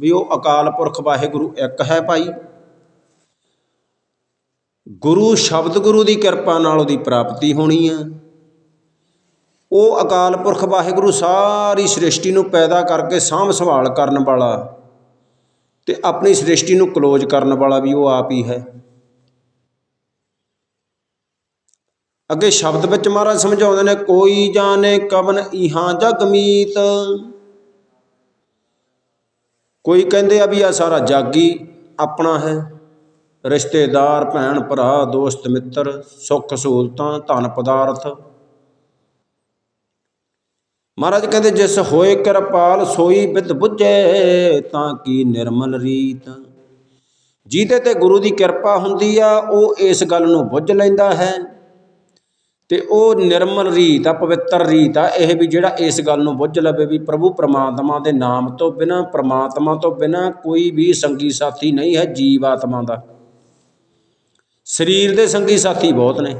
ਵੀ ਉਹ ਅਕਾਲ ਪੁਰਖ ਵਾਹਿਗੁਰੂ ਇੱਕ ਹੈ ਭਾਈ। ਗੁਰੂ ਸ਼ਬਦ ਗੁਰੂ ਦੀ ਕਿਰਪਾ ਨਾਲ ਉਹਦੀ ਪ੍ਰਾਪਤੀ ਹੋਣੀ ਆ। ਉਹ ਅਕਾਲ ਪੁਰਖ ਵਾਹਿਗੁਰੂ ਸਾਰੀ ਸ੍ਰਿਸ਼ਟੀ ਨੂੰ ਪੈਦਾ ਕਰਕੇ ਸਾਂਭ ਸੰਭਾਲ ਕਰਨ ਵਾਲਾ ਤੇ ਆਪਣੀ ਸ੍ਰਿਸ਼ਟੀ ਨੂੰ ਕਲੋਜ਼ ਕਰਨ ਵਾਲਾ ਵੀ ਉਹ ਆਪ ਹੀ ਹੈ। ਅੱਗੇ ਸ਼ਬਦ ਵਿੱਚ ਮਹਾਰਾਜ ਸਮਝਾਉਂਦੇ ਨੇ, ਕੋਈ ਜਾਣੇ ਕਵਨ ਇਹਾਂ ਜਗ ਕੋਈ ਕਹਿੰਦੇ ਆ ਵੀ ਆ ਸਾਰਾ ਜਾਗੀ ਆਪਣਾ ਹੈ। ਰਿਸ਼ਤੇਦਾਰ, ਭੈਣ, ਭਰਾ, ਦੋਸਤ, ਮਿੱਤਰ, ਸੁੱਖ ਸਹੂਲਤਾਂ, ਧਨ ਪਦਾਰਥ। ਮਹਾਰਾਜ ਕਹਿੰਦੇ, ਜਿਸ ਹੋਏ ਕਿਰਪਾਲ ਸੋਈ ਬਿਦ ਬੁੱਝੇ, ਤਾਂ ਕੀ ਨਿਰਮਲ ਰੀਤ। ਜਿਹਦੇ ਤੇ ਗੁਰੂ ਦੀ ਕਿਰਪਾ ਹੁੰਦੀ ਆ, ਉਹ ਇਸ ਗੱਲ ਨੂੰ ਬੁੱਝ ਲੈਂਦਾ ਹੈ। ਅਤੇ ਉਹ ਨਿਰਮਲ ਰੀਤ ਆ, ਪਵਿੱਤਰ ਰੀਤ ਆ, ਇਹ ਵੀ ਜਿਹੜਾ ਇਸ ਗੱਲ ਨੂੰ ਬੁੱਝ ਲਵੇ ਵੀ ਪ੍ਰਭੂ ਪਰਮਾਤਮਾ ਦੇ ਨਾਮ ਤੋਂ ਬਿਨਾਂ, ਪਰਮਾਤਮਾ ਤੋਂ ਬਿਨਾਂ ਕੋਈ ਵੀ ਸੰਗੀ ਸਾਥੀ ਨਹੀਂ ਹੈ ਜੀਵ ਆਤਮਾ ਦਾ। ਸਰੀਰ ਦੇ ਸੰਗੀ ਸਾਥੀ ਬਹੁਤ ਨੇ।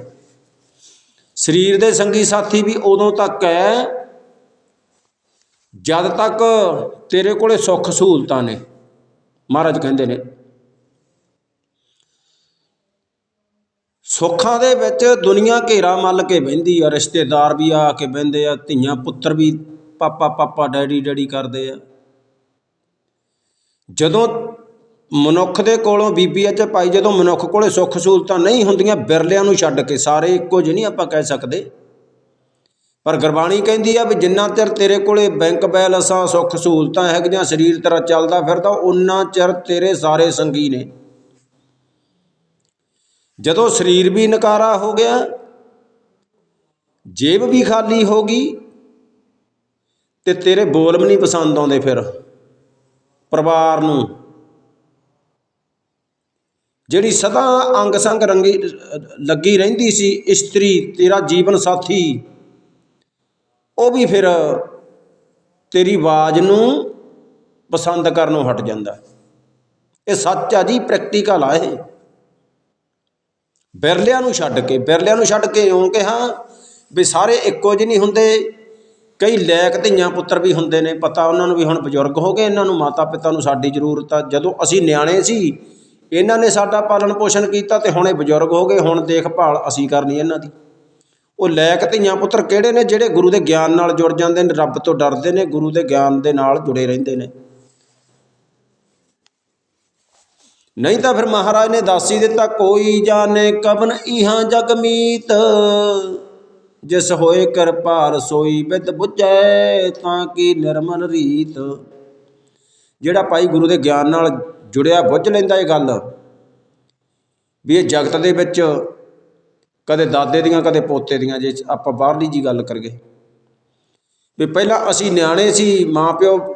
ਸਰੀਰ ਦੇ ਸੰਗੀ ਸਾਥੀ ਵੀ ਉਦੋਂ ਤੱਕ ਹੈ ਜਦ ਤੱਕ ਤੇਰੇ ਕੋਲੇ ਸੁੱਖ ਸਹੂਲਤਾਂ ਨੇ, ਮਹਾਰਾਜ ਕਹਿੰਦੇ ਨੇ। ਸੁੱਖਾਂ ਦੇ ਵਿੱਚ ਦੁਨੀਆ ਘੇਰਾ ਮੱਲ ਕੇ ਬਹਿੰਦੀ ਆ, ਰਿਸ਼ਤੇਦਾਰ ਵੀ ਆ ਕੇ ਬਹਿੰਦੇ ਆ, ਧੀਆਂ ਪੁੱਤਰ ਵੀ ਪਾਪਾ ਪਾਪਾ, ਡੈਡੀ ਡੈਡੀ ਕਰਦੇ ਆ। ਜਦੋਂ ਮਨੁੱਖ ਦੇ ਕੋਲੋਂ ਬੀਬੀ ਚ ਭਾਈ ਜਦੋਂ ਮਨੁੱਖ ਕੋਲੇ ਸੁੱਖ ਸਹੂਲਤਾਂ ਨਹੀਂ ਹੁੰਦੀਆਂ, ਬਿਰਲਿਆਂ ਨੂੰ ਛੱਡ ਕੇ ਸਾਰੇ ਇੱਕੋ ਜਿਹੇ ਨਹੀਂ ਆਪਾਂ ਕਹਿ ਸਕਦੇ। ਪਰ ਗੁਰਬਾਣੀ ਕਹਿੰਦੀ ਆ ਵੀ ਜਿੰਨਾ ਚਿਰ ਤੇਰੇ ਕੋਲੇ ਬੈਂਕ ਬੈਲੈਂਸਾਂ, ਸੁੱਖ ਸਹੂਲਤਾਂ ਹੈਗੀਆਂ, ਸਰੀਰ ਤੇਰਾ ਚੱਲਦਾ ਫਿਰਦਾ ਉਨਾ ਚਿਰ ਤੇਰੇ ਸਾਰੇ ਸੰਗੀ ਨੇ। ਜਦੋਂ ਸਰੀਰ ਵੀ ਨਕਾਰਾ ਹੋ ਗਿਆ, ਜੇਬ ਵੀ ਖਾਲੀ ਹੋ ਗਈ ਤੇ ਤੇਰੇ ਬੋਲ ਵੀ ਨਹੀਂ ਪਸੰਦ ਆਉਂਦੇ ਫਿਰ ਪਰਿਵਾਰ ਨੂੰ। ਜਿਹੜੀ ਸਦਾ ਅੰਗ ਸੰਗ ਰੰਗੀ ਲੱਗੀ ਰਹਿੰਦੀ ਸੀ, ਇਸਤਰੀ ਤੇਰਾ ਜੀਵਨ ਸਾਥੀ, ਉਹ ਵੀ ਫਿਰ ਤੇਰੀ ਆਵਾਜ਼ ਨੂੰ ਪਸੰਦ ਕਰਨੋਂ ਹਟ ਜਾਂਦਾ। ਇਹ ਸੱਚ ਆ ਜੀ ਪ੍ਰੈਕਟੀਕਲ ਆ ਇਹ। ਬਿਰਲਿਆਂ ਨੂੰ ਛੱਡ ਕੇ, ਬਿਰਲਿਆਂ ਨੂੰ ਛੱਡ ਕੇ ਇਉਂ ਕਿਹਾ ਵੀ ਸਾਰੇ ਇੱਕੋ ਜਿਹੇ ਨਹੀਂ ਹੁੰਦੇ। ਕਈ ਲੈਕ ਧੀਆਂ ਪੁੱਤਰ ਵੀ ਹੁੰਦੇ ਨੇ, ਪਤਾ ਉਹਨਾਂ ਨੂੰ ਵੀ ਹੁਣ ਬਜ਼ੁਰਗ ਹੋ ਗਏ, ਇਹਨਾਂ ਨੂੰ ਮਾਤਾ ਪਿਤਾ ਨੂੰ ਸਾਡੀ ਜ਼ਰੂਰਤ ਆ। ਜਦੋਂ ਅਸੀਂ ਨਿਆਣੇ ਸੀ, ਇਹਨਾਂ ਨੇ ਸਾਡਾ ਪਾਲਣ ਪੋਸ਼ਣ ਕੀਤਾ ਤੇ ਹੁਣ ਇਹ ਬਜ਼ੁਰਗ ਹੋ ਗਏ, ਹੁਣ ਦੇਖਭਾਲ ਅਸੀਂ ਕਰਨੀ ਇਹਨਾਂ ਦੀ। ਉਹ ਲੈਕ ਧੀਆਂ ਪੁੱਤਰ ਕਿਹੜੇ ਨੇ, ਜਿਹੜੇ ਗੁਰੂ ਦੇ ਗਿਆਨ ਨਾਲ ਜੁੜ ਜਾਂਦੇ ਨੇ, ਰੱਬ ਤੋਂ ਡਰਦੇ ਨੇ, ਗੁਰੂ ਦੇ ਗਿਆਨ ਦੇ ਨਾਲ ਜੁੜੇ ਰਹਿੰਦੇ ਨੇ। ਨਹੀਂ ਤਾਂ ਫਿਰ ਮਹਾਰਾਜ ਨੇ ਦੱਸ ਹੀ ਦਿੱਤਾ, ਕੋਈ ਜਾਣੇ ਕਵਨ ਇਹਾਂ ਜਗ ਮੀਤ? ਜਿਸ ਹੋਏ ਕਿਰਪਾ ਰਸੋਈ ਬਿਦ ਬੁੱਝੈ, ਤਾਂ ਕੀ ਨਿਰਮਲ ਰੀਤ? ਜਿਹੜਾ ਭਾਈ ਗੁਰੂ ਦੇ ਗਿਆਨ ਨਾਲ ਜੁੜਿਆ, ਬੁੱਝ ਲੈਂਦਾ ਇਹ ਗੱਲ। ਵੀ ਇਹ ਜਗਤ ਦੇ ਵਿੱਚ ਕਦੇ ਦਾਦੇ ਦੀਆਂ, ਕਦੇ ਪੋਤੇ ਦੀਆਂ, ਜੇ ਆਪਾਂ ਬਾਹਰਲੀ ਜੀ ਗੱਲ ਕਰੀਏ। ਵੀ ਪਹਿਲਾਂ ਅਸੀਂ ਨਿਆਣੇ ਸੀ, ਮਾਪਿਓ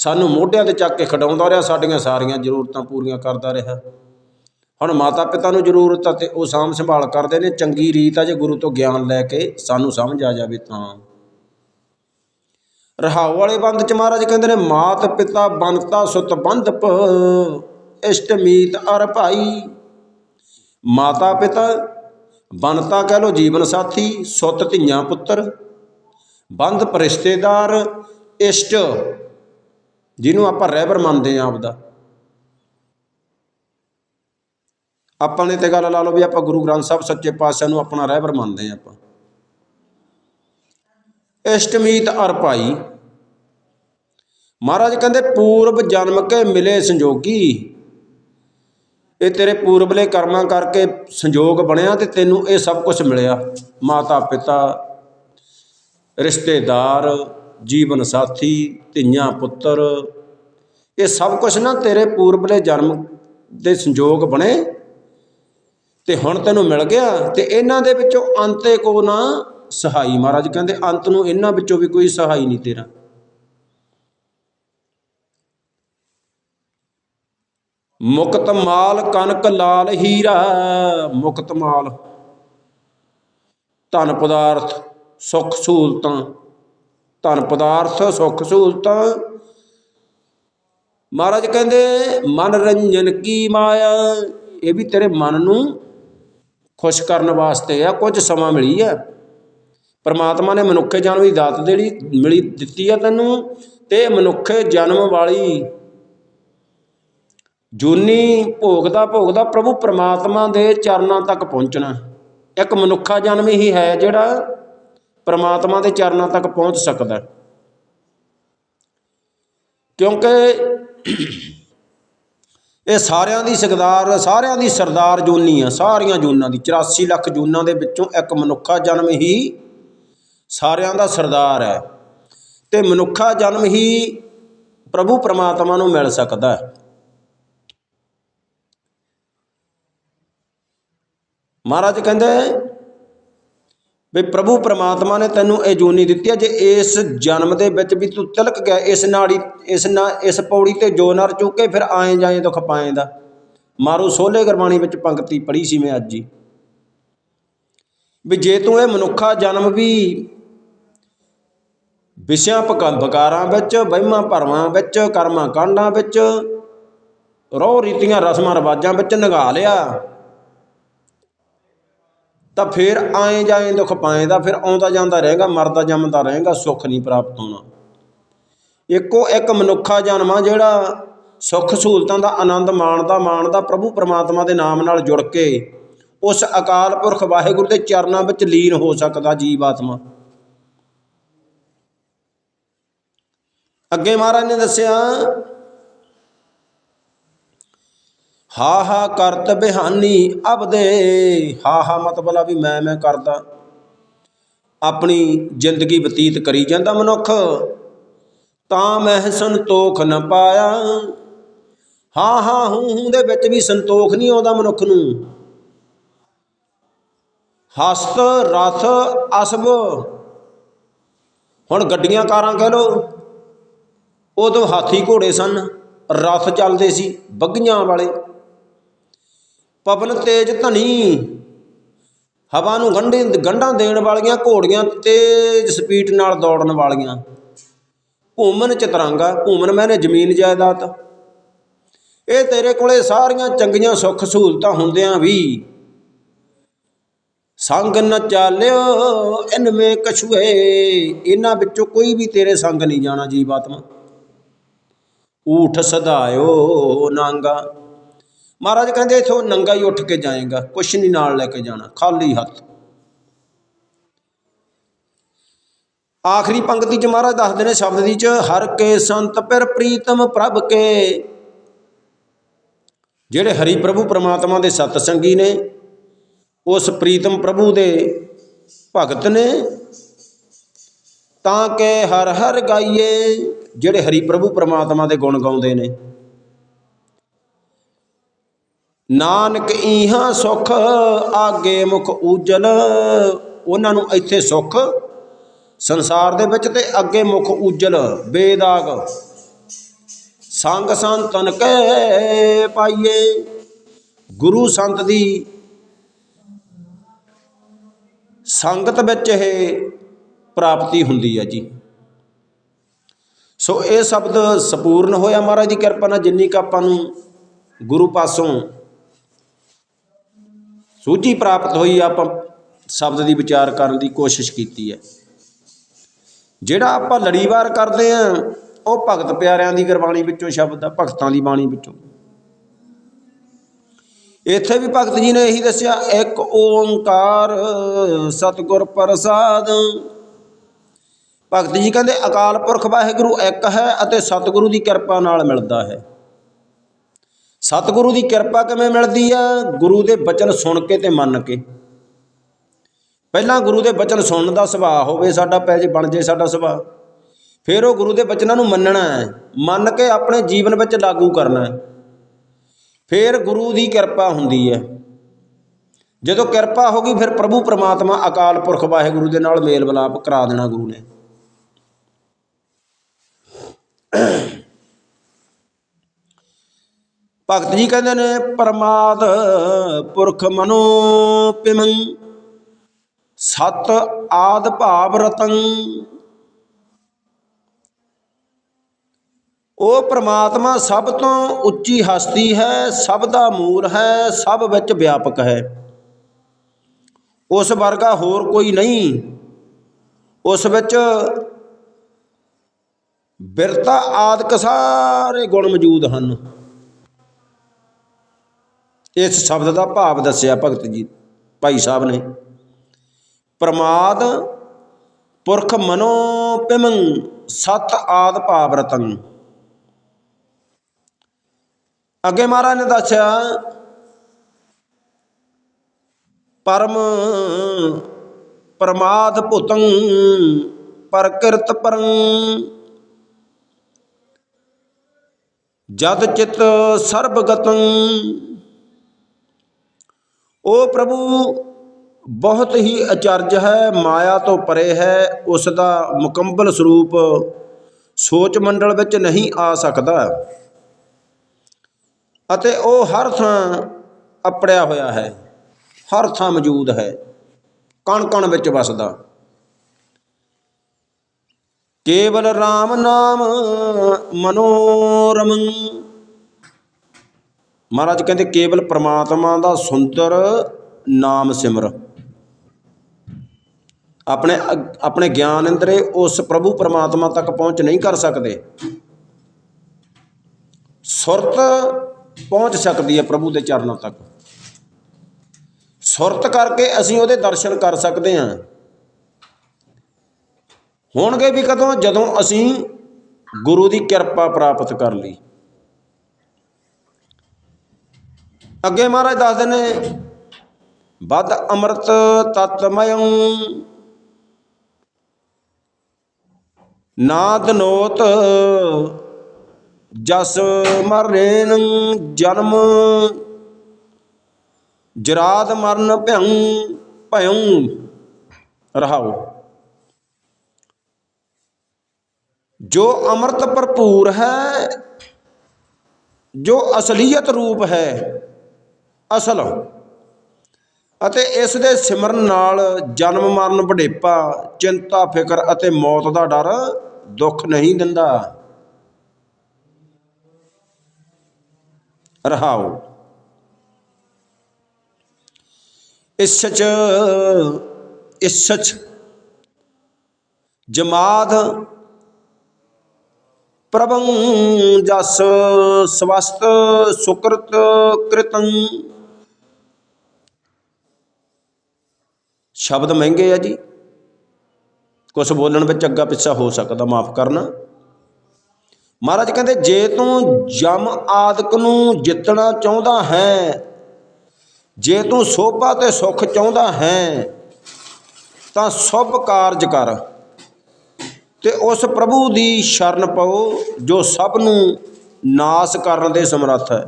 ਸਾਨੂੰ ਮੋਢਿਆਂ ਤੇ ਚੱਕ ਕੇ ਖਡਾਉਂਦਾ ਰਿਹਾ, ਸਾਡੀਆਂ ਸਾਰੀਆਂ ਜ਼ਰੂਰਤਾਂ ਪੂਰੀਆਂ ਕਰਦਾ ਰਿਹਾ। ਹੁਣ ਮਾਤਾ ਪਿਤਾ ਨੂੰ ਜ਼ਰੂਰਤ ਆ ਤੇ ਉਹ ਸਾਂਭ ਸੰਭਾਲ ਕਰਦੇ ਨੇ, ਚੰਗੀ ਰੀਤ ਆ ਜੇ ਗੁਰੂ ਤੋਂ ਗਿਆਨ ਲੈ ਕੇ ਸਾਨੂੰ ਸਮਝ ਆ ਜਾਵੇ ਤਾਂ। ਰਹਾਉ ਵਾਲੇ ਬੰਦ ਚ ਮਹਾਰਾਜ ਕਹਿੰਦੇ ਨੇ ਮਾਤ ਪਿਤਾ ਬੰਤਾ ਸੁਤ ਬੰਧਪ ਇਸ਼ਟਮੀਤ ਅਰ ਭਾਈ। ਮਾਤਾ ਪਿਤਾ ਬੰਤਾ ਕਹਿ ਲੋ ਜੀਵਨ ਸਾਥੀ, ਸੁੱਤ ਧੀਆਂ ਪੁੱਤਰ। ਬੰਧ ਰਿਸ਼ਤੇਦਾਰ, ਇਸ਼ਟ ਜਿਹਨੂੰ ਆਪਾਂ ਰਹਿਬਰ ਮੰਨਦੇ ਆਂ ਆਪਦਾ। ਆਪਾਂ ਨੇ ਤੇ ਗੱਲ ਲਾ ਲਓ ਵੀ ਆਪਾਂ ਗੁਰੂ ਗ੍ਰੰਥ ਸਾਹਿਬ ਸੱਚੇ ਪਾਤਸ਼ਾਹ ਨੂੰ ਆਪਣਾ ਰਹਿਬਰ ਮੰਨਦੇ ਆਂ ਆਪਾਂ। ਇਸ਼ਟਮੀਤ ਅਰ ਭਾਈ। ਮਹਾਰਾਜ ਕਹਿੰਦੇ, ਪੂਰਬ ਜਨਮ ਕੇ ਮਿਲੇ ਸੰਜੋਗੀ। ਇਹ ਤੇਰੇ ਪੂਰਬਲੇ ਕਰਮਾਂ ਕਰਕੇ ਸੰਜੋਗ ਬਣਿਆ ਤੇ ਤੈਨੂੰ ਇਹ ਸਭ ਕੁਝ ਮਿਲਿਆ। ਮਾਤਾ ਪਿਤਾ ਰਿਸ਼ਤੇਦਾਰ ਜੀਵਨ ਸਾਥੀ, ਧੀਆਂ, ਪੁੱਤਰ, ਇਹ ਸਭ ਕੁਝ ਨਾ ਤੇਰੇ ਪੂਰਬਲੇ ਜਨਮ ਦੇ ਸੰਜੋਗ ਬਣੇ। ਤੇ ਹੁਣ ਤੈਨੂੰ ਮਿਲ ਗਿਆ ਤੇ ਇਹਨਾਂ ਦੇ ਵਿੱਚੋਂ ਅੰਤੇ ਕੋ ਨਾ ਸਹਾਈ। ਮਹਾਰਾਜ ਕਹਿੰਦੇ, ਅੰਤ ਨੂੰ ਇਹਨਾਂ ਵਿੱਚੋਂ ਵੀ ਕੋਈ ਸਹਾਈ ਨਹੀਂ ਤੇਰਾ। ਮੁਕਤ ਮਾਲ ਕਨਕ ਲਾਲ ਹੀਰਾ, ਮੁਕਤ ਮਾਲ। ਧਨ ਪਦਾਰਥ, ਸੁੱਖ ਸਹੂਲਤਾਂ। ਧਨ ਪਦਾਰਥ, ਸੁੱਖ ਸਹੂਲਤਾਂ। ਮਹਾਰਾਜ ਕਹਿੰਦੇ, ਮਨ ਰੰਜਨ ਕੀ ਮਾਇਆ? ਇਹ ਵੀ ਤੇਰੇ ਮਨ ਨੂੰ ਖੁਸ਼ ਕਰਨ ਵਾਸਤੇ ਆ, ਕੁਝ ਸਮਾਂ ਮਿਲੀ ਆ। ਪਰਮਾਤਮਾ ਨੇ ਮਨੁੱਖੇ ਜਨਮ ਦੀ ਦਾਤ ਦੇੜੀ ਮਿਲੀ ਦਿੱਤੀ ਆ ਤੈਨੂੰ ਤੇ ਮਨੁੱਖੇ ਜਨਮ ਵਾਲੀ ਜੂਨੀ ਭੋਗਦਾ ਭੋਗਦਾ ਪ੍ਰਭੂ ਪਰਮਾਤਮਾ ਦੇ ਚਰਨਾਂ ਤੱਕ ਪਹੁੰਚਣਾ। ਇੱਕ ਮਨੁੱਖਾ ਜਨਮ ਹੀ ਹੈ ਜਿਹੜਾ ਪਰਮਾਤਮਾ ਦੇ ਚਰਨਾਂ ਤੱਕ ਪਹੁੰਚ ਸਕਦਾ ਹੈ। ਕਿਉਂਕਿ ਇਹ ਸਾਰਿਆਂ ਦੀ ਸਰਦਾਰ, ਸਾਰਿਆਂ ਦੀ ਸਰਦਾਰ ਜੂਨੀ ਆ, ਸਾਰੀਆਂ ਜੂਨਾਂ ਦੀ 84 ਲੱਖ ਜੂਨਾਂ ਦੇ ਵਿੱਚੋਂ ਇੱਕ ਮਨੁੱਖਾ ਜਨਮ ਹੀ ਸਾਰਿਆਂ ਦਾ ਸਰਦਾਰ ਹੈ ਤੇ ਮਨੁੱਖਾ ਜਨਮ ਹੀ ਪ੍ਰਭੂ ਪ੍ਰਮਾਤਮਾ ਨੂੰ ਮਿਲ ਸਕਦਾ ਹੈ ਮਹਾਰਾਜ ਕਹਿੰਦੇ ਵੀ ਪ੍ਰਭੂ ਪ੍ਰਮਾਤਮਾ ਨੇ ਤੈਨੂੰ ਇਹ ਜੂਨੀ ਦਿੱਤੀ ਹੈ ਜੇ ਇਸ ਜਨਮ ਦੇ ਵਿੱਚ ਵੀ ਤੂੰ ਤਿਲਕ ਗਿਆ, ਇਸ ਨਾੜੀ, ਇਸ ਨਾ, ਇਸ ਪੌੜੀ ਤੇ ਜੋ ਨਰ ਚੁੱਕੇ, ਫਿਰ ਆਏ ਜਾਏ, ਦੁੱਖ ਪਾਏ ਦਾ। ਮਾਰੂ ਸੋਲੇ ਗੁਰਬਾਣੀ ਵਿੱਚ ਪੰਕਤੀ ਪੜ੍ਹੀ ਸੀ ਮੈਂ ਅੱਜ ਹੀ। ਵੀ ਜੇ ਤੂੰ ਇਹ ਮਨੁੱਖਾ ਜਨਮ ਵੀ ਵਿਸ਼ਿਆਂ ਪਕਾ ਵਿੱਚ, ਵਹਿਮਾਂ ਭਰਮਾਂ ਵਿੱਚ, ਕਰਮਾਂ ਕਾਂਡਾਂ ਵਿੱਚ, ਰੋਹ ਰੀਤੀਆਂ ਰਸਮਾਂ ਰਿਵਾਜਾਂ ਵਿੱਚ ਨਗਾ ਲਿਆ ਤਾਂ ਫਿਰ ਆਏ ਜਾਏ ਦੁੱਖ ਪਾਏਂਦਾ, ਫਿਰ ਆਉਂਦਾ ਜਾਂਦਾ ਰਹੇਗਾ, ਮਰਦਾ ਜੰਮਦਾ ਰਹੇਗਾ, ਸੁੱਖ ਨਹੀਂ ਪ੍ਰਾਪਤ ਹੋਣਾ। ਇੱਕੋ ਇੱਕ ਮਨੁੱਖਾ ਜਨਮ ਜਿਹੜਾ ਸੁੱਖ ਸਹੂਲਤਾਂ ਦਾ ਆਨੰਦ ਮਾਣਦਾ ਮਾਣਦਾ ਪ੍ਰਭੂ ਪਰਮਾਤਮਾ ਦੇ ਨਾਮ ਨਾਲ ਜੁੜ ਕੇ ਉਸ ਅਕਾਲ ਪੁਰਖ ਵਾਹਿਗੁਰੂ ਦੇ ਚਰਨਾਂ ਵਿੱਚ ਲੀਨ ਹੋ ਸਕਦਾ ਜੀਵ ਆਤਮਾ। ਅੱਗੇ ਮਹਾਰਾਜ ਨੇ ਦੱਸਿਆ ਹਾ ਹਾ ਕਰਤ ਬਿਹਾਨੀ ਅਬਦੇ। ਹਾ ਹਾ ਮਤਲਬ ਆ ਵੀ ਮੈਂ ਮੈਂ ਕਰਦਾ। ਆਪਣੀ ਜ਼ਿੰਦਗੀ ਬਤੀਤ ਕਰੀ ਜਾਂਦਾ ਮਨੁੱਖ। ਤਾਂ ਮੈਂ ਸੰਤੋਖ ਨ ਪਾਇਆ। ਹਾਂ ਹਾਂ ਹੂੰ ਹੂੰ ਦੇ ਵਿੱਚ ਵੀ ਸੰਤੋਖ ਨਹੀਂ ਆਉਂਦਾ ਮਨੁੱਖ ਨੂੰ। ਹਸਤ ਰਥ ਅਸਬ। ਹੁਣ ਗੱਡੀਆਂ ਕਾਰਾਂ ਕਹਿ ਲੋ ਉਦੋਂ ਹਾਥੀ ਘੋੜੇ ਸਨ। ਰਥ ਚੱਲਦੇ ਸੀ, ਬੱਗੀਆਂ ਵਾਲੇ। ਪਵਨ ਤੇਜ ਧਨੀ। ਹਵਾ ਨੂੰ ਗੰਢੇ ਗੰਢਾਂ ਦੇਣ ਵਾਲੀਆਂ ਘੋੜੀਆਂ ਤੇਜ਼ ਸਪੀਡ ਨਾਲ ਦੌੜਨ ਵਾਲੀਆਂ। ਭੂਮਨ ਚਤਰੰਗਾ ਭੂਮਨ ਮੈਨੇ ਜ਼ਮੀਨ ਜਾਇਦਾਦ। ਇਹ ਤੇਰੇ ਕੋਲੇ ਸਾਰੀਆਂ ਚੰਗੀਆਂ ਸੁੱਖ ਸਹੂਲਤਾਂ ਹੁੰਦਿਆਂ ਵੀ। ਸੰਗ ਨ ਚਾਲਿਓ ਇਨਵੇਂ ਕਛੂਏ। ਇਹਨਾਂ ਵਿੱਚੋਂ ਕੋਈ ਵੀ ਤੇਰੇ ਸੰਗ ਨਹੀਂ ਜਾਣਾ ਜੀਵਾਤਮਾ। ਊਠ ਸਦਾਇਓ ਨਾਂਗਾ। ਮਹਾਰਾਜ ਕਹਿੰਦੇ ਇਥੋਂ ਨੰਗਾ ਹੀ ਉੱਠ ਕੇ ਜਾਏਗਾ, ਕੁਛ ਨਹੀਂ ਨਾਲ ਲੈ ਕੇ ਜਾਣਾ, ਖਾਲੀ ਹੱਥ। ਆਖਰੀ ਪੰਕਤੀ ਚ ਮਹਾਰਾਜ ਦੱਸਦੇ ਨੇ ਸ਼ਬਦ ਦੀ ਚ, ਹਰ ਕੇ ਸੰਤ ਪਰ ਪ੍ਰੀਤਮ ਪ੍ਰਭ ਕੇ। ਜਿਹੜੇ ਹਰੀ ਪ੍ਰਭੂ ਪ੍ਰਮਾਤਮਾ ਦੇ ਸਤ ਸੰਗੀ ਨੇ, ਉਸ ਪ੍ਰੀਤਮ ਪ੍ਰਭੂ ਦੇ ਭਗਤ ਨੇ, ਤਾਂ ਕਿ ਹਰ ਹਰ ਗਾਈਏ, ਜਿਹੜੇ ਹਰੀ ਪ੍ਰਭੂ ਪ੍ਰਮਾਤਮਾ ਦੇ ਗੁਣ ਗਾਉਂਦੇ ਨੇ। ਨਾਨਕ ਇਹਾਂ ਸੁਖ, ਆਗੇ ਮੁਖ ਉਜਲ ਉਹਨਾਂ ਨੂੰ ਇੱਥੇ ਸੁਖ, ਸੰਸਾਰ ਦੇ ਵਿੱਚ ਤੇ ਅੱਗੇ ਮੁਖ ਉਜਲ ਬੇਦਾਗ। ਸੰਗ ਸੰਤਨ ਕੈ ਪਾਈਏ, ਗੁਰੂ ਸੰਤ ਦੀ ਸੰਗਤ ਵਿੱਚ ਇਹ ਪ੍ਰਾਪਤੀ ਹੁੰਦੀ ਹੈ ਜੀ। ਸੋ ਇਹ ਸ਼ਬਦ ਸੰਪੂਰਨ ਹੋਇਆ ਮਹਾਰਾਜ ਦੀ ਕਿਰਪਾ ਨਾਲ ਜਿੰਨੀ ਕ ਆਪਾਂ ਨੂੰ ਗੁਰੂ ਪਾਸੋਂ ਸੂਝੀ ਪ੍ਰਾਪਤ ਹੋਈ, ਆਪਾਂ ਸ਼ਬਦ ਦੀ ਵਿਚਾਰ ਕਰਨ ਦੀ ਕੋਸ਼ਿਸ਼ ਕੀਤੀ ਹੈ। ਜਿਹੜਾ ਆਪਾਂ ਲੜੀਵਾਰ ਕਰਦੇ ਆਂ ਉਹ ਭਗਤ ਪਿਆਰਿਆਂ ਦੀ ਗੁਰਬਾਣੀ ਵਿੱਚੋਂ ਸ਼ਬਦ ਆ, ਭਗਤਾਂ ਦੀ ਬਾਣੀ ਵਿੱਚੋਂ। ਇੱਥੇ ਵੀ ਭਗਤ ਜੀ ਨੇ ਇਹੀ ਦੱਸਿਆ, ਇੱਕ ਓੰਕਾਰ ਸਤਿਗੁਰ ਪ੍ਰਸਾਦ। ਭਗਤ ਜੀ ਕਹਿੰਦੇ, ਅਕਾਲ ਪੁਰਖ ਵਾਹਿਗੁਰੂ ਇੱਕ ਹੈ ਅਤੇ ਸਤਿਗੁਰੂ ਦੀ ਕਿਰਪਾ ਨਾਲ ਮਿਲਦਾ ਹੈ। ਸਤਿਗੁਰੂ ਦੀ ਕਿਰਪਾ ਕਿਵੇਂ ਮਿਲਦੀ ਆ? ਗੁਰੂ ਦੇ ਬਚਨ ਸੁਣ ਕੇ ਤੇ ਮੰਨ ਕੇ। ਪਹਿਲਾਂ ਗੁਰੂ ਦੇ ਬਚਨ ਸੁਣਨ ਦਾ ਸੁਭਾਅ ਹੋਵੇ, ਸਾਡਾ ਪੈ ਜੇ, ਬਣ ਜੇ ਸਾਡਾ ਸੁਭਾਅ। ਫਿਰ ਉਹ ਗੁਰੂ ਦੇ ਬਚਨਾਂ ਨੂੰ ਮੰਨਣਾ ਹੈ। ਮੰਨ ਕੇ ਆਪਣੇ ਜੀਵਨ ਵਿੱਚ ਲਾਗੂ ਕਰਨਾ ਹੈ। ਫਿਰ ਗੁਰੂ ਦੀ ਕਿਰਪਾ ਹੁੰਦੀ ਹੈ। ਜਦੋਂ ਕਿਰਪਾ ਹੋ ਗਈ, ਫਿਰ ਪ੍ਰਭੂ ਪ੍ਰਮਾਤਮਾ ਅਕਾਲ ਪੁਰਖ ਵਾਹਿਗੁਰੂ ਦੇ ਨਾਲ ਮੇਲ ਮਿਲਾਪ ਕਰਾ ਦੇਣਾ ਗੁਰੂ ਨੇ। ਭਗਤ ਜੀ ਕਹਿੰਦੇ ਨੇ, ਪਰਮਾਦ ਪੁਰਖ ਮਨੋ ਪਿਮੰ, ਸਤ ਆਦ ਭਾਵ ਰਤੰ। ਉਹ ਪ੍ਰਮਾਤਮਾ ਸਭ ਤੋਂ ਉੱਚੀ ਹਸਤੀ ਹੈ, ਸਭ ਦਾ ਮੂਲ ਹੈ, ਸਭ ਵਿੱਚ ਵਿਆਪਕ ਹੈ। ਉਸ ਵਰਗਾ ਹੋਰ ਕੋਈ ਨਹੀਂ। ਉਸ ਵਿੱਚ ਬਿਰਤਾ ਆਦਿਕ ਸਾਰੇ ਗੁਣ ਮੌਜੂਦ ਹਨ। ਇਸ ਸ਼ਬਦ ਦਾ ਭਾਵ ਦੱਸਿਆ ਭਗਤ ਜੀ, ਭਾਈ ਸਾਹਿਬ ਨੇ। ਪ੍ਰਮਾਦ ਪੁਰਖ ਮਨੋ ਪਿਮੰ ਸਤ ਆਦ ਭਾਵ ਰਤੰ। ਅੱਗੇ ਮਹਾਰਾਜ ਨੇ ਦੱਸਿਆ, ਪਰਮ ਪ੍ਰਮਾਦ ਭੁਤੰ ਪ੍ਰਕਿਰਤ ਪਰੰ। ਜਦ ਚਿਤ ਸਰਬਗਤੰ ਉਹ ਪ੍ਰਭੂ ਬਹੁਤ ਹੀ ਅਚਰਜ ਹੈ, ਮਾਇਆ ਤੋਂ ਪਰੇ ਹੈ, ਉਸ ਦਾ ਮੁਕੰਮਲ ਸਰੂਪ ਸੋਚ ਮੰਡਲ ਵਿੱਚ ਨਹੀਂ ਆ ਸਕਦਾ। ਅਤੇ ਉਹ ਹਰ ਥਾਂ ਅਪੜਿਆ ਹੋਇਆ ਹੈ, ਹਰ ਥਾਂ ਮੌਜੂਦ ਹੈ ਕਣ ਕਣ ਵਿੱਚ ਵਸਦਾ। ਕੇਵਲ RAM ਨਾਮ ਮਨੋਰਮੰ ਮਹਾਰਾਜ ਕਹਿੰਦੇ ਕੇਵਲ ਪ੍ਰਮਾਤਮਾ ਦਾ ਸੁੰਦਰ ਨਾਮ ਸਿਮਰ। ਆਪਣੇ ਆਪਣੇ ਗਿਆਨ ਅੰਦਰੇ ਉਸ ਪ੍ਰਭੂ ਪਰਮਾਤਮਾ ਤੱਕ ਪਹੁੰਚ ਨਹੀਂ ਕਰ ਸਕਦੇ। ਸੁਰਤ ਪਹੁੰਚ ਸਕਦੀ ਹੈ ਪ੍ਰਭੂ ਦੇ ਚਰਨਾਂ ਤੱਕ। ਸੁਰਤ ਕਰਕੇ ਅਸੀਂ ਉਹਦੇ ਦਰਸ਼ਨ ਕਰ ਸਕਦੇ ਹਾਂ। ਹੋਣਗੇ ਵੀ ਕਦੋਂ? ਜਦੋਂ ਅਸੀਂ ਗੁਰੂ ਦੀ ਕਿਰਪਾ ਪ੍ਰਾਪਤ ਕਰ ਲਈ। ਅੱਗੇ ਮਹਾਰਾਜ ਦੱਸਦੇ ਨੇ ਬਦ ਅੰਮ੍ਰਿਤ ਤਤਮਯੰ ਨਾਦ ਨੋਤ ਜਸ ਮਰਨੇਨ ਜਨਮ ਜਰਾਦ ਮਰਨ ਭਯੰ ਭਯੰ। ਰਹਾਓ। ਜੋ ਅੰਮ੍ਰਿਤ ਭਰਪੂਰ ਹੈ, ਜੋ ਅਸਲੀਅਤ ਰੂਪ ਹੈ ਅਸਲ ਅਤੇ ਇਸ ਦੇ ਸਿਮਰਨ ਨਾਲ ਜਨਮ ਮਰਨ ਵਡੇਪਾ, ਚਿੰਤਾ, ਫਿਕਰ ਅਤੇ ਮੌਤ ਦਾ ਡਰ ਦੁੱਖ ਨਹੀਂ ਦਿੰਦਾ। ਰਹਾਓ। ਇਸ ਚ ਇਸ ਚ ਜਮਾਦ ਪ੍ਰਭੰ ਜਸ ਸਵਸਤ ਸੁਕ੍ਰਿਤ ਕ੍ਰਿਤੰ ਸ਼ਬਦ ਮਹਿੰਗੇ ਆ ਜੀ। ਕੁਝ ਬੋਲਣ ਵਿੱਚ ਅੱਗਾ ਪਿੱਛਾ ਹੋ ਸਕਦਾ, ਮਾਫ ਕਰਨਾ। ਮਹਾਰਾਜ ਕਹਿੰਦੇ, ਜੇ ਤੂੰ ਜਮ ਆਦਿਕ ਨੂੰ ਜਿੱਤਣਾ ਚਾਹੁੰਦਾ ਹੈ, ਜੇ ਤੂੰ ਸੋਭਾ ਤੇ ਸੁੱਖ ਚਾਹੁੰਦਾ ਹੈ, ਤਾਂ ਸਭ ਕਾਰਜ ਕਰ ਤੇ ਉਸ ਪ੍ਰਭੂ ਦੀ ਸ਼ਰਨ ਪਾਓ ਜੋ ਸਭ ਨੂੰ ਨਾਸ ਕਰਨ ਦੇ ਸਮਰੱਥ ਹੈ।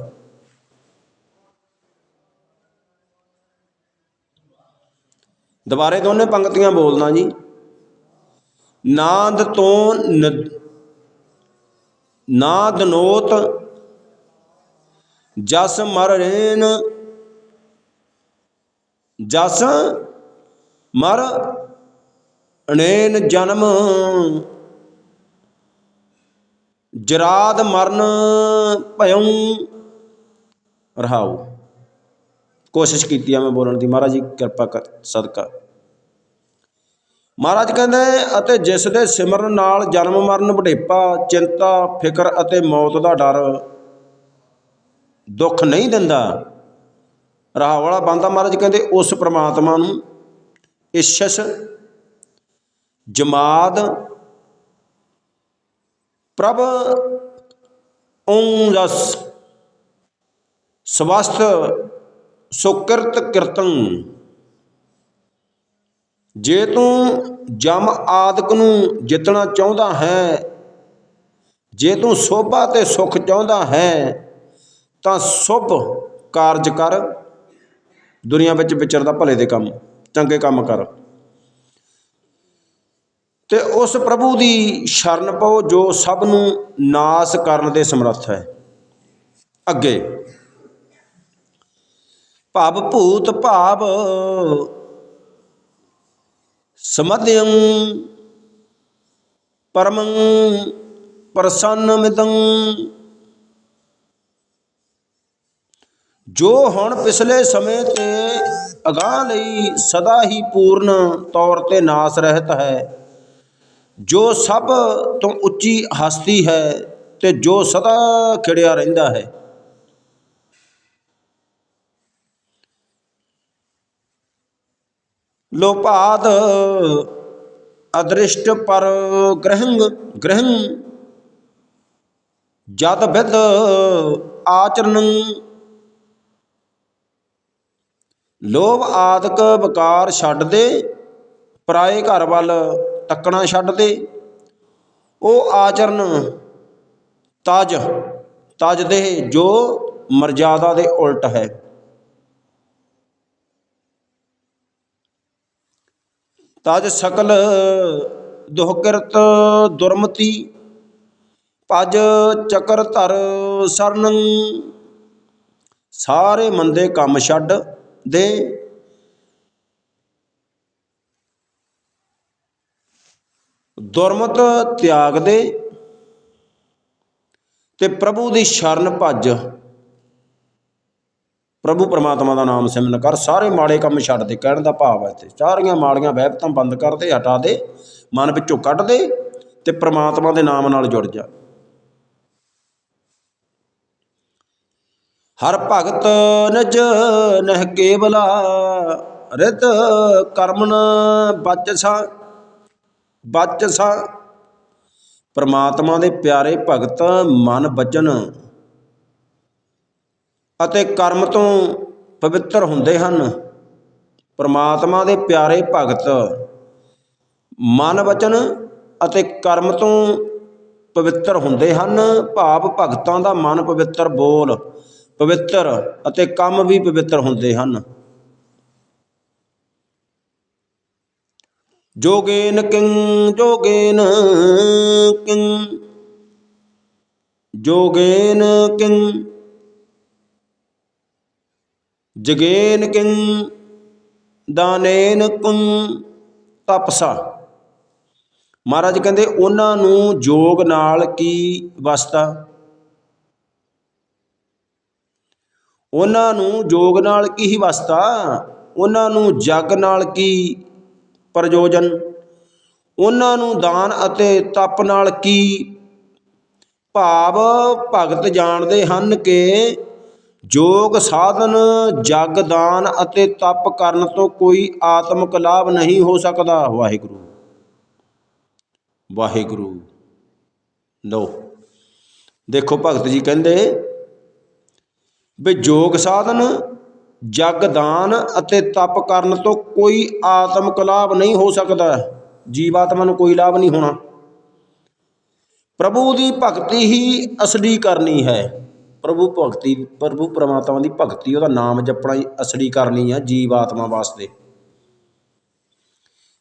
ਦੁਬਾਰੇ ਦੋਨੇ ਪੰਕਤੀਆਂ ਬੋਲਦਾ ਜੀ। ਨਾਦ ਤੋਂ ਨ- ਨਾਦ ਨੋਤ, ਜਸ ਮਰ ਜਸ ਮਰ ਅਨੇਨ ਜਨਮ, ਜਰਾਦ ਮਰਨ ਭਯੰ ਰਹਾਉ। ਕੋਸ਼ਿਸ਼ ਕੀਤੀ ਆ ਮੈਂ ਬੋਲਣ ਦੀ। ਮਹਾਰਾਜ ਜੀ, ਕਿਰਪਾ ਕਰ, ਸਦਕਾ। ਮਹਾਰਾਜ ਕਹਿੰਦੇ, ਅਤੇ ਜਿਸ ਦੇ ਸਿਮਰਨ ਨਾਲ ਜਨਮ ਮਰਨ ਵਡੇਪਾ, ਚਿੰਤਾ, ਫਿਕਰ ਅਤੇ ਮੌਤ ਦਾ ਡਰ ਦੁੱਖ ਨਹੀਂ ਦਿੰਦਾ ਰਾਹ ਵਾਲਾ ਬੰਦਾ ਮਹਾਰਾਜ ਕਹਿੰਦੇ, ਉਸ ਪ੍ਰਮਾਤਮਾ ਨੂੰ ਇਸ਼ਸ, ਜਮਾਦ, ਪ੍ਰਭ ਓੰ ਜਸ ਸਵਸਤ ਸੁਕਿਰਤ ਕੀਰਤਨ ਜੇ ਤੂੰ ਜਮ ਆਦਿਕ ਨੂੰ ਜਿੱਤਣਾ ਚਾਹੁੰਦਾ ਹੈ, ਜੇ ਤੂੰ ਸੋਭਾ ਤੇ ਸੁਖ ਚਾਹੁੰਦਾ ਹੈ, ਤਾਂ ਸੁਭ ਕਾਰਜ ਕਰ। ਦੁਨੀਆ ਵਿੱਚ ਵਿਚਰਦਾ ਭਲੇ ਦੇ ਕੰਮ, ਚੰਗੇ ਕੰਮ ਕਰ। ਤੇ ਉਸ ਪ੍ਰਭੂ ਦੀ ਸ਼ਰਨ ਪਾਓ ਜੋ ਸਭ ਨੂੰ ਨਾਸ ਕਰਨ ਦੇ ਸਮਰੱਥ ਹੈ। ਅੱਗੇ। ਭਵ ਭੂਤ ਭਾਵ। ਸਮਧਿਯੰ ਪਰਮੰ ਪ੍ਰਸੰਨ ਮਿਤੰ ਜੋ ਹੁਣ ਪਿਛਲੇ ਸਮੇਂ ਤੇ ਅਗਾਹ ਲਈ ਸਦਾ ਹੀ ਪੂਰਨ ਤੌਰ ਤੇ ਨਾਸ ਰਹਿਤ ਹੈ, ਜੋ ਸਭ ਤੋਂ ਉੱਚੀ ਹਸਤੀ ਹੈ ਤੇ ਜੋ ਸਦਾ ਖਿੜਿਆ ਰਹਿੰਦਾ ਹੈ। ਲੋਪਾਦ ਅਦ੍ਰਿਸ਼ਟ ਪਰ ਗ੍ਰਹੰ ਗ੍ਰਹੰ ਜਦ ਵਿਦ ਆਚਰਨੰ। ਲੋਭ ਆਦਿਕ ਵਿਕਾਰ ਛੱਡ ਦੇ, ਪਰਾਏ ਘਰ ਵੱਲ ਤੱਕਣਾ ਛੱਡ ਦੇ। ਉਹ ਆਚਰਨ ਤਜ ਤਜ ਦੇ ਜੋ ਮਰਜ਼ਾਦਾ ਦੇ ਉਲਟ ਹੈ। ਤਜ ਸਕਲ ਦੁਹਕਿਰਤ ਦੁਰਮਤੀ, ਭਜ ਚੱਕਰ ਧਰ ਸਰਨੰ। ਸਾਰੇ ਮੰਦੇ ਕੰਮ ਛੱਡ ਦੇ। ਦੁਰਮਤ ਤਿਆਗ ਦੇ ਤੇ ਪ੍ਰਭੂ ਦੀ ਸ਼ਰਨ ਭੱਜ। ਪ੍ਰਭੂ ਪਰਮਾਤਮਾ ਦਾ ਨਾਮ ਸਿਮਰਨ ਕਰ, ਸਾਰੇ ਮਾੜੇ ਕੰਮ ਛੱਡ ਦੇ, ਕਹਿਣ ਦਾ ਭਾਵ ਹੈ ਇੱਥੇ। ਸਾਰੀਆਂ ਮਾੜੀਆਂ ਵਹਿਬਤਾਂ ਬੰਦ ਕਰ ਦੇ, ਹਟਾ ਦੇ, ਮਨ ਵਿੱਚੋਂ ਕੱਢ ਦੇ ਤੇ ਪ੍ਰਮਾਤਮਾ ਦੇ ਨਾਮ ਨਾਲ ਜੁੜ ਜਾ। ਹਰ ਭਗਤ ਨਜ ਨਹਿ ਕੇਵਲਾ ਰਿਤ ਕਰਮਨ ਬਚਸਾ ਬਚਸਾ ਪਰਮਾਤਮਾ ਦੇ ਪਿਆਰੇ ਭਗਤ ਮਨ ਬਚਨ ਅਤੇ ਕਰਮ ਤੋਂ ਪਵਿੱਤਰ ਹੁੰਦੇ ਹਨ। ਪਰਮਾਤਮਾ ਦੇ ਪਿਆਰੇ ਭਗਤ, ਮਨ ਵਚਨ ਅਤੇ ਕਰਮ ਤੋਂ ਪਵਿੱਤਰ ਹੁੰਦੇ ਹਨ। ਭਾਵ ਭਗਤਾਂ ਦਾ ਮਨ ਪਵਿੱਤਰ, ਬੋਲ ਪਵਿੱਤਰ ਅਤੇ ਕੰਮ ਵੀ ਪਵਿੱਤਰ ਹੁੰਦੇ ਹਨ। ਜੋਗੇਨ ਕਿੰ ਜੋਗੇਨ ਕਿੰ ਜੋਗੇਨ ਕਿੰ। ਜਗੇਨ ਕਿੰ, ਦਾਨੇਨ ਕੁੰ, ਤਪਸਾ। ਮਹਾਰਾਜ ਕਹਿੰਦੇ, ਉਹਨਾਂ ਨੂੰ ਜੋਗ ਨਾਲ ਕੀ ਵਸਤਾ? ਉਹਨਾਂ ਨੂੰ ਜੋਗ ਨਾਲ ਕੀ ਹੀ ਵਸਤਾ? ਉਹਨਾਂ ਨੂੰ ਜਗ ਨਾਲ ਕੀ ਪ੍ਰਯੋਜਨ? ਉਹਨਾਂ ਨੂੰ ਦਾਨ ਅਤੇ ਤਪ ਨਾਲ ਕੀ ਭਾਵ ਭਗਤ ਜਾਣਦੇ ਹਨ ਕਿ ਯੋਗ ਸਾਧਨ, ਜਗ ਦਾਨ ਅਤੇ ਤਪ ਕਰਨ ਤੋਂ ਕੋਈ ਆਤਮਿਕ ਲਾਭ ਨਹੀਂ ਹੋ ਸਕਦਾ। ਵਾਹਿਗੁਰੂ। ਵਾਹਿਗੁਰੂ। ਲੋ ਦੇਖੋ ਭਗਤ ਜੀ ਕਹਿੰਦੇ ਵੀ ਯੋਗ ਸਾਧਨ, ਜਗ ਦਾਨ ਅਤੇ ਤਪ ਕਰਨ ਤੋਂ ਕੋਈ ਆਤਮਿਕ ਲਾਭ ਨਹੀਂ ਹੋ ਸਕਦਾ। ਜੀਵਾਤਮਾ ਨੂੰ ਕੋਈ ਲਾਭ ਨਹੀਂ ਹੋਣਾ। ਪ੍ਰਭੂ ਦੀ ਭਗਤੀ ਹੀ ਅਸਲੀ ਕਰਨੀ ਹੈ। ਪ੍ਰਭੂ ਭਗਤੀ, ਪ੍ਰਭੂ ਪਰਮਾਤਮਾ ਦੀ ਭਗਤੀ, ਉਹਦਾ ਨਾਮ ਜਪਣਾ ਹੀ ਅਸਲੀ ਕਰਨੀ ਆ ਜੀਵ ਆਤਮਾ ਵਾਸਤੇ।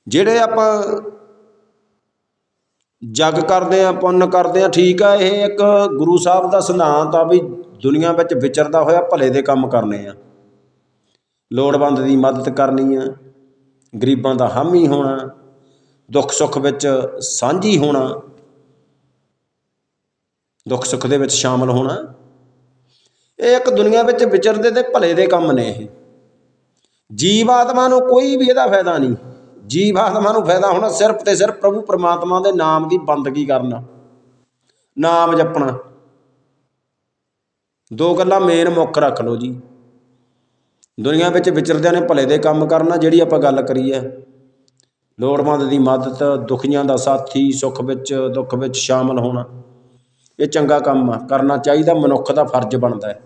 ਜਿਹੜੇ ਆਪਾਂ ਜਗ ਕਰਦੇ ਆ, ਪੁੰਨ ਕਰਦੇ ਆ, ਠੀਕ ਆ, ਇਹ ਇੱਕ ਗੁਰੂ ਸਾਹਿਬ ਦਾ ਸਿਧਾਂਤ ਆ ਵੀ ਦੁਨੀਆ ਵਿੱਚ ਵਿਚਰਦਾ ਹੋਇਆ ਭਲੇ ਦੇ ਕੰਮ ਕਰਨੇ ਆ। ਲੋੜਵੰਦ ਦੀ ਮਦਦ ਕਰਨੀ ਆ, ਗਰੀਬਾਂ ਦਾ ਹਾਮੀ ਹੋਣਾ, ਦੁੱਖ ਸੁੱਖ ਵਿੱਚ ਸਾਂਝੀ ਹੋਣਾ, ਦੁੱਖ ਸੁੱਖ ਦੇ ਵਿੱਚ ਸ਼ਾਮਲ ਹੋਣਾ। ਇਹ ਇੱਕ ਦੁਨੀਆ ਵਿੱਚ ਵਿਚਰਦੇ ਤੇ ਭਲੇ ਦੇ ਕੰਮ ਨੇ ਇਹ। ਜੀਵ ਆਤਮਾ ਨੂੰ ਕੋਈ ਵੀ ਇਹਦਾ ਫਾਇਦਾ ਨਹੀਂ। ਜੀਵ ਆਤਮਾ ਨੂੰ ਫਾਇਦਾ ਹੋਣਾ ਸਿਰਫ ਤੇ ਸਿਰਫ ਪ੍ਰਭੂ ਪਰਮਾਤਮਾ ਦੇ ਨਾਮ ਦੀ ਬੰਦਗੀ ਕਰਨਾ। ਨਾਮ ਜਪਣਾ। ਦੋ ਗੱਲਾਂ ਮੇਨ ਮੁੱਖ ਰੱਖ ਲਓ ਜੀ। ਦੁਨੀਆ ਵਿੱਚ ਵਿਚਰਦਿਆਂ ਨੇ ਭਲੇ ਦੇ ਕੰਮ ਕਰਨਾ, ਜਿਹੜੀ ਆਪਾਂ ਗੱਲ ਕਰੀ ਹੈ। ਲੋੜਵੰਦ ਦੀ ਮਦਦ, ਦੁਖੀਆਂ ਦਾ ਸਾਥੀ, ਸੁੱਖ ਵਿੱਚ, ਦੁੱਖ ਵਿੱਚ ਸ਼ਾਮਲ ਹੋਣਾ। ਇਹ ਚੰਗਾ ਕੰਮ ਆ। ਕਰਨਾ ਚਾਹੀਦਾ ਮਨੁੱਖ ਦਾ ਫਰਜ਼ ਬਣਦਾ ਹੈ।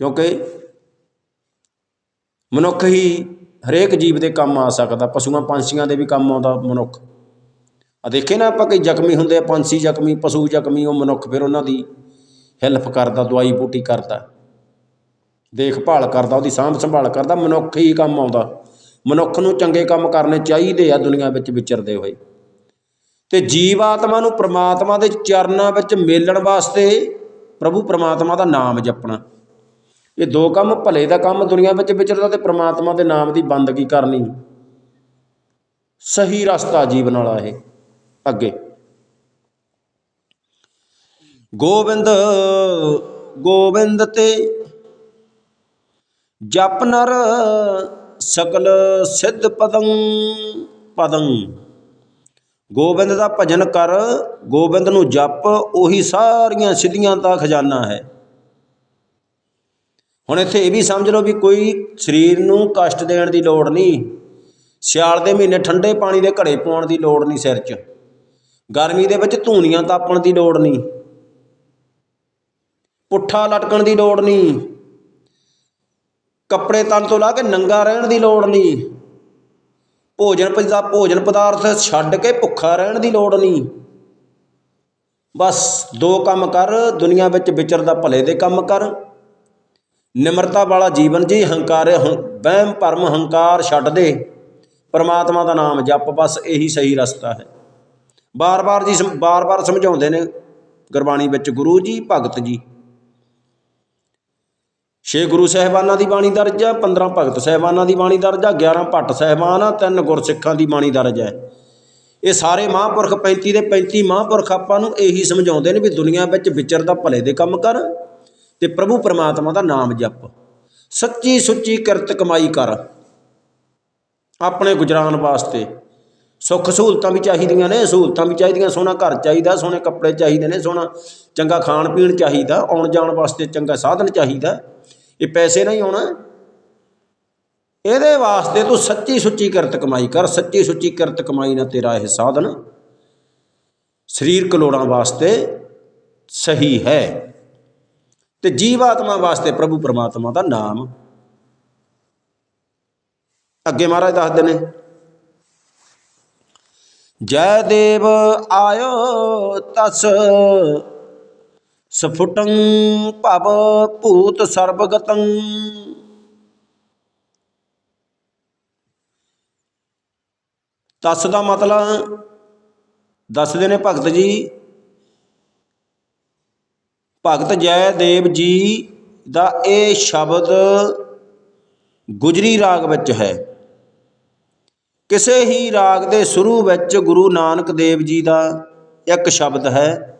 ਕਿਉਂਕਿ ਮਨੁੱਖ ਹੀ ਹਰੇਕ ਜੀਵ ਦੇ ਕੰਮ ਆ ਸਕਦਾ, ਪਸ਼ੂਆਂ, ਪੰਛੀਆਂ ਦੇ ਵੀ ਕੰਮ ਆਉਂਦਾ ਮਨੁੱਖ। ਆ ਦੇਖੇ ਨਾ ਆਪਾਂ ਕਈ ਜ਼ਖਮੀ ਹੁੰਦੇ ਆ, ਪੰਛੀ ਜ਼ਖਮੀ, ਪਸ਼ੂ ਜ਼ਖਮੀ, ਉਹ ਮਨੁੱਖ ਫਿਰ ਉਹਨਾਂ ਦੀ ਹੈਲਪ ਕਰਦਾ, ਦਵਾਈ ਬੂਟੀ ਕਰਦਾ, ਦੇਖਭਾਲ ਕਰਦਾ, ਉਹਦੀ ਸਾਂਭ ਸੰਭਾਲ ਕਰਦਾ, ਮਨੁੱਖ ਹੀ ਕੰਮ ਆਉਂਦਾ। ਮਨੁੱਖ ਨੂੰ ਚੰਗੇ ਕੰਮ ਕਰਨੇ ਚਾਹੀਦੇ ਆ ਦੁਨੀਆ ਵਿੱਚ ਵਿਚਰਦੇ ਹੋਏ। ਤੇ ਜੀਵ ਆਤਮਾ ਨੂੰ ਪ੍ਰਮਾਤਮਾ ਦੇ ਚਰਨਾਂ ਵਿੱਚ ਮੇਲਣ ਵਾਸਤੇ ਪ੍ਰਭੂ ਪ੍ਰਮਾਤਮਾ ਦਾ ਨਾਮ ਜਪਣਾ। ਇਹ ਦੋ ਕੰਮ ਭਲੇ ਦਾ ਕੰਮ ਦੁਨੀਆ ਵਿੱਚ ਵਿਚਰਦਾ ਤੇ ਪ੍ਰਮਾਤਮਾ ਦੇ ਨਾਮ ਦੀ ਬੰਦਗੀ ਕਰਨੀ। ਸਹੀ ਰਸਤਾ ਜੀਵਨ ਵਾਲਾ ਇਹ, ਅੱਗੇ। ਗੋਬਿੰਦ ਗੋਬਿੰਦ ਤੇ ਜਪ ਨਰ ਸਕਲ ਸਿੱਧ ਪਦੰ ਪਦੰ। ਗੋਬਿੰਦ ਦਾ ਭਜਨ ਕਰ, ਗੋਬਿੰਦ ਨੂੰ ਜਪ, ਉਹੀ ਸਾਰੀਆਂ ਸਿੱਧੀਆਂ ਦਾ ਖਜ਼ਾਨਾ ਹੈ। ਹੁਣ ਇੱਥੇ ਇਹ ਵੀ ਸਮਝ ਲਓ ਵੀ ਕੋਈ ਸਰੀਰ ਨੂੰ ਕਸ਼ਟ ਦੇਣ ਦੀ ਲੋੜ ਨਹੀਂ। ਸਿਆਲ ਦੇ ਮਹੀਨੇ ਠੰਡੇ ਪਾਣੀ ਦੇ ਘੜੇ ਪਾਉਣ ਦੀ ਲੋੜ ਨਹੀਂ ਸਿਰ 'ਚ। ਗਰਮੀ ਦੇ ਵਿੱਚ ਧੂਣੀਆਂ ਤਾਪਣ ਦੀ ਲੋੜ ਨਹੀਂ। ਪੁੱਠਾ ਲਟਕਣ ਦੀ ਲੋੜ ਨਹੀਂ। ਕੱਪੜੇ ਤਨ ਤੋਂ ਲਾ ਕੇ ਨੰਗਾ ਰਹਿਣ ਦੀ ਲੋੜ ਨਹੀਂ। ਭੋਜਨ ਪਦਾ, ਭੋਜਨ ਪਦਾਰਥ ਛੱਡ ਕੇ ਭੁੱਖਾ ਰਹਿਣ ਦੀ ਲੋੜ ਨਹੀਂ। ਬਸ ਦੋ ਕੰਮ ਕਰ, ਦੁਨੀਆ ਵਿੱਚ ਵਿਚਰਦਾ ਭਲੇ ਦੇ ਕੰਮ ਕਰ। ਨਿਮਰਤਾ ਵਾਲਾ ਜੀਵਨ ਜੀ, ਹੰਕਾਰੇ, ਹੰ- ਵਹਿਮ, ਭਰਮ, ਹੰਕਾਰ ਛੱਡ ਦੇ। ਪਰਮਾਤਮਾ ਦਾ ਨਾਮ ਜਪ, ਬਸ ਇਹੀ ਸਹੀ ਰਸਤਾ ਹੈ। ਬਾਰ-ਬਾਰ ਜੀ ਸਮ- ਬਾਰ-ਬਾਰ ਸਮਝਾਉਂਦੇ ਨੇ ਗੁਰਬਾਣੀ ਵਿੱਚ ਗੁਰੂ ਜੀ, ਭਗਤ ਜੀ। ਛੇ ਗੁਰੂ ਸਾਹਿਬਾਨਾਂ ਦੀ ਬਾਣੀ ਦਰਜ ਹੈ 15 ਭਗਤ ਸਾਹਿਬਾਨਾਂ ਦੀ ਬਾਣੀ ਦਰਜ ਹੈ 11 ਭੱਟ ਸਾਹਿਬਾਨ ਆ ਤਿੰਨ ਗੁਰਸਿੱਖਾਂ ਦੀ ਬਾਣੀ ਦਰਜ ਹੈ। ਇਹ ਸਾਰੇ ਮਹਾਂਪੁਰਖ 35 ਦੇ 35 ਮਹਾਂਪੁਰਖ ਆਪਾਂ ਨੂੰ ਇਹੀ ਸਮਝਾਉਂਦੇ ਨੇ ਵੀ ਦੁਨੀਆ ਵਿੱਚ ਵਿਚਰਦਾ ਭਲੇ ਦੇ ਕੰਮ ਕਰ ਤੇ ਪ੍ਰਭੂ ਪਰਮਾਤਮਾ ਦਾ ਨਾਮ ਜਪ। ਸੱਚੀ ਸੁੱਚੀ ਕਿਰਤ ਕਮਾਈ ਕਰ। ਆਪਣੇ ਗੁਜਰਾਨ ਵਾਸਤੇ। ਸੁੱਖ ਸਹੂਲਤਾਂ ਵੀ ਚਾਹੀਦੀਆਂ ਨੇ, ਸਹੂਲਤਾਂ ਵੀ ਚਾਹੀਦੀਆਂ ਸੋਹਣਾ ਘਰ ਚਾਹੀਦਾ ਸੋਹਣੇ ਕੱਪੜੇ ਚਾਹੀਦੇ ਨੇ ਸੋਹਣਾ ਚੰਗਾ ਖਾਣ ਪੀਣ ਚਾਹੀਦਾ, ਆਉਣ ਜਾਣ ਵਾਸਤੇ ਚੰਗਾ ਸਾਧਨ ਚਾਹੀਦਾ। ਇਹ ਪੈਸੇ ਨਹੀਂ ਆਉਣਾ ਇਹਦੇ ਵਾਸਤੇ ਤੂੰ ਸੱਚੀ ਸੁੱਚੀ ਕਿਰਤ ਕਮਾਈ ਕਰ, ਸੱਚੀ ਸੁੱਚੀ ਕਿਰਤ ਕਮਾਈ ਨਾਲ ਤੇਰਾ ਇਹ ਸਾਧਨ ਸਰੀਰਕ ਲੋੜਾਂ ਵਾਸਤੇ ਸਹੀ ਹੈ। ਤੇ ਜੀਵਾਤਮਾ ਵਾਸਤੇ ਪ੍ਰਭੂ ਪਰਮਾਤਮਾ ਦਾ ਨਾਮ। ਅੱਗੇ ਮਹਾਰਾਜ ਦੱਸਦੇ ਨੇ, ਜੈ ਦੇਵ ਆਇਓ ਤਸ, ਸਫੁਟੰ ਭਵ ਭੂਤ ਸਰਬਗਤੰ। ਤਸ ਦਾ ਮਤਲਬ, ਦੱਸਦੇ ਨੇ ਭਗਤ ਜੀ ਭਗਤ ਜੈਦੇਵ ਜੀ ਦਾ ਇਹ ਸ਼ਬਦ ਗੁਜਰੀ ਰਾਗ ਵਿੱਚ ਹੈ। ਕਿਸੇ ਹੀ ਰਾਗ ਦੇ ਸ਼ੁਰੂ ਵਿੱਚ ਗੁਰੂ ਨਾਨਕ ਦੇਵ ਜੀ ਦਾ ਇੱਕ ਸ਼ਬਦ ਹੈ।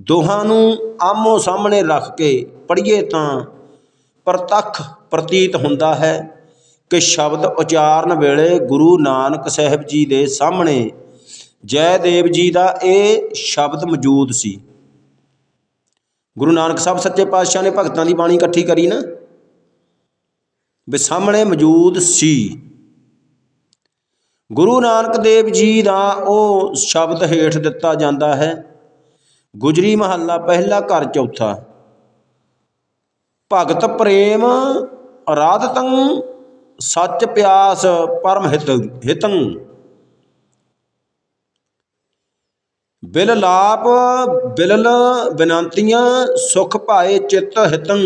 ਦੋਹਾਂ ਨੂੰ ਆਮੋ ਸਾਹਮਣੇ ਰੱਖ ਕੇ ਪੜ੍ਹੀਏ ਤਾਂ ਪ੍ਰਤੱਖ ਪ੍ਰਤੀਤ ਹੁੰਦਾ ਹੈ ਕਿ ਸ਼ਬਦ ਉਚਾਰਨ ਵੇਲੇ ਗੁਰੂ ਨਾਨਕ ਸਾਹਿਬ ਜੀ ਦੇ ਸਾਹਮਣੇ ਜੈਦੇਵ ਜੀ ਦਾ ਇਹ ਸ਼ਬਦ ਮੌਜੂਦ ਸੀ। ਗੁਰੂ ਨਾਨਕ ਸਾਹਿਬ ਸੱਚੇ ਪਾਤਸ਼ਾਹ ਨੇ ਭਗਤਾਂ ਦੀ ਬਾਣੀ ਇਕੱਠੀ ਕਰੀ ਨਾ, ਵੀ ਸਾਹਮਣੇ ਮੌਜੂਦ ਸੀ। ਗੁਰੂ ਨਾਨਕ ਦੇਵ ਜੀ ਦਾ ਉਹ ਸ਼ਬਦ ਹੇਠ ਦਿੱਤਾ ਜਾਂਦਾ ਹੈ, ਗੁਜਰੀ ਮਹੱਲਾ ਪਹਿਲਾ ਘਰ ਚੌਥਾ। ਭਗਤ ਪ੍ਰੇਮ ਅਰਾਧਤੰ ਸੱਚ ਪਿਆਸ ਪਰਮ ਹਿਤ ਹਿਤੰ। ਬਿਲ ਲਾਪ ਬਿਲਲ ਬਿਨੰਤੀਆਂ ਸੁਖ ਭਾਏ ਚਿਤ ਹਿਤੰ,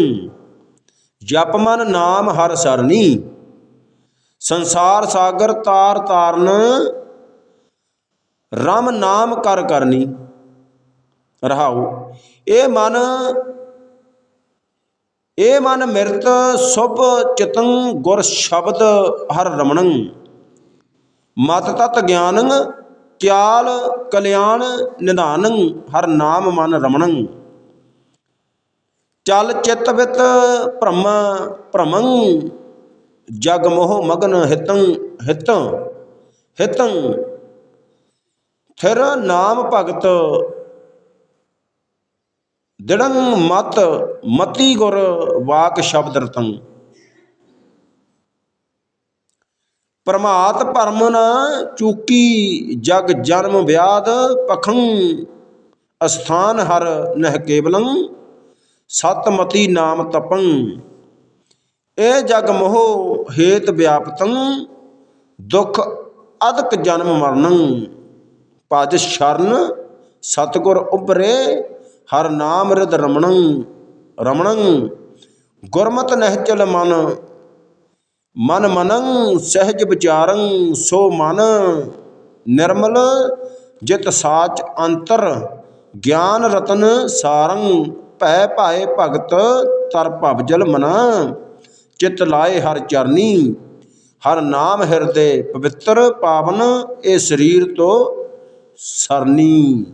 ਜਪ ਮਨ ਨਾਮ ਹਰ ਸਰਨੀ ਸੰਸਾਰ ਸਾਗਰ ਤਾਰ ਤਾਰਨ, ਰਮ ਨਾਮ ਕਰ ਕਰਨੀ। ਰਹਾਉ, ਇਹ ਮਨ ਇਹ ਮਨ ਮਿਰਤ ਸੁਭ ਚਿਤੰ ਗੁਰ ਸ਼ਬਦ ਹਰ ਰਮਣੰ। ਮਤ ਤਤ ਗਿਆਨੰ ਕਿਆਲ ਕਲਿਆਣ ਨਿਧਾਨੰ, ਹਰ ਨਾਮ ਮਨ ਰਮਣੰ। ਚਲ ਚਿਤ ਵਿਤ ਭ੍ਰਮ, ਭ੍ਰਮੰ, ਜਗ ਮੋਹ ਮਗਨ ਹਿਤੰ, ਹਿਤ, ਹਿਤੰ। ਥਿਰ ਨਾਮ ਭਗਤ, ਦਿੜੰ ਮਤ, ਮਤੀ ਗੁਰ ਵਾਕ ਸ਼ਬਦ ਰਤੰ। ਪ੍ਰਮਾਤ ਭਰਮ ਨ ਚੂਕੀ ਜਗ ਜਨਮ ਵਿਆਦ ਪਖੰ, ਅਸਥਾਨ ਹਰ ਨਹਿ ਕੇਵਲੰ, ਸਤਮਤੀ ਨਾਮ ਤਪੰ। ਇਹ ਜਗ ਮੋਹ ਹੇਤ ਵਿਆਪਤੰ, ਦੁਖ ਅਦਕ ਜਨਮ ਮਰਨੰ। ਭਜ ਸ਼ਰਨ, ਸਤਗੁਰ ਉਬਰੇ ਹਰ ਨਾਮ ਰਿਦ ਰਮਣੰ। ਰਮਣੰ, ਗੁਰਮਤਿ ਨਹਿ ਚਲ ਮਨ ਮਨ ਮਨੰ ਸਹਿਜ ਵਿਚਾਰੰ ਸੋ ਮਨ ਨਿਰਮਲ ਜਿਤ ਸਾਚ ਅੰਤਰ ਗਿਆਨ ਰਤਨ ਸਾਰੰ ਭੈ ਭਾਏ ਭਗਤ ਤਰ ਭਵ ਮਨਾ ਚਿਤ ਲਾਏ ਹਰ ਚਰਨੀ ਹਰ ਨਾਮ ਹਿਰਦੇ ਪਵਿੱਤਰ ਪਾਵਨ ਇਹ ਸਰੀਰ ਤੋਂ ਸਰਨੀ।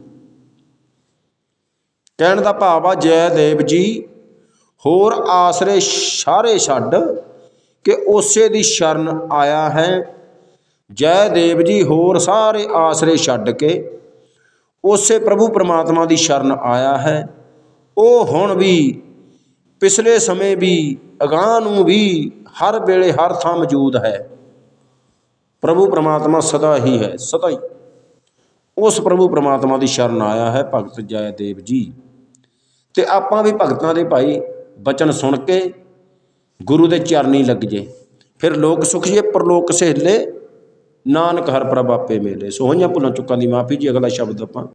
ਕਹਿਣ ਦਾ ਭਾਵ ਆ ਜੈ ਦੇਵ ਜੀ, ਹੋਰ ਆਸਰੇ ਸਾਰੇ ਛੱਡ ਕਿ ਉਸੇ ਦੀ ਸ਼ਰਨ ਆਇਆ ਹੈ। ਜੈ ਦੇਵ ਜੀ ਹੋਰ ਸਾਰੇ ਆਸਰੇ ਛੱਡ ਕੇ ਉਸੇ ਪ੍ਰਭੂ ਪਰਮਾਤਮਾ ਦੀ ਸ਼ਰਨ ਆਇਆ ਹੈ। ਉਹ ਹੁਣ ਵੀ, ਪਿਛਲੇ ਸਮੇਂ ਵੀ, ਅਗਾਂਹ ਨੂੰ ਵੀ ਹਰ ਵੇਲੇ ਹਰ ਥਾਂ ਮੌਜੂਦ ਹੈ। ਪ੍ਰਭੂ ਪਰਮਾਤਮਾ ਸਦਾ ਹੀ ਹੈ, ਸਦਾ ਹੀ। ਉਸ ਪ੍ਰਭੂ ਪਰਮਾਤਮਾ ਦੀ ਸ਼ਰਨ ਆਇਆ ਹੈ ਭਗਤ ਜੈਦੇਵ ਜੀ। ਤੇ ਆਪਾਂ ਵੀ ਭਗਤਾਂ ਦੇ ਭਾਈ ਬਚਨ ਸੁਣ ਕੇ ਗੁਰੂ ਦੇ ਚਰਨੀ ਲੱਗ ਜੇ। ਫਿਰ ਲੋਕ ਸੁਖ ਜੇ, ਪਰਲੋਕ ਸਹੇਲੇ, ਨਾਨਕ ਹਰ ਪ੍ਰਭ ਆਪੇ ਮੇਲੇ। ਸੋ ਹੋਈਆਂ ਭੁੱਲਾਂ ਚੁੱਕਾਂ ਦੀ ਮਾਫੀ ਜੀ, ਅਗਲਾ ਸ਼ਬਦ ਆਪਾਂ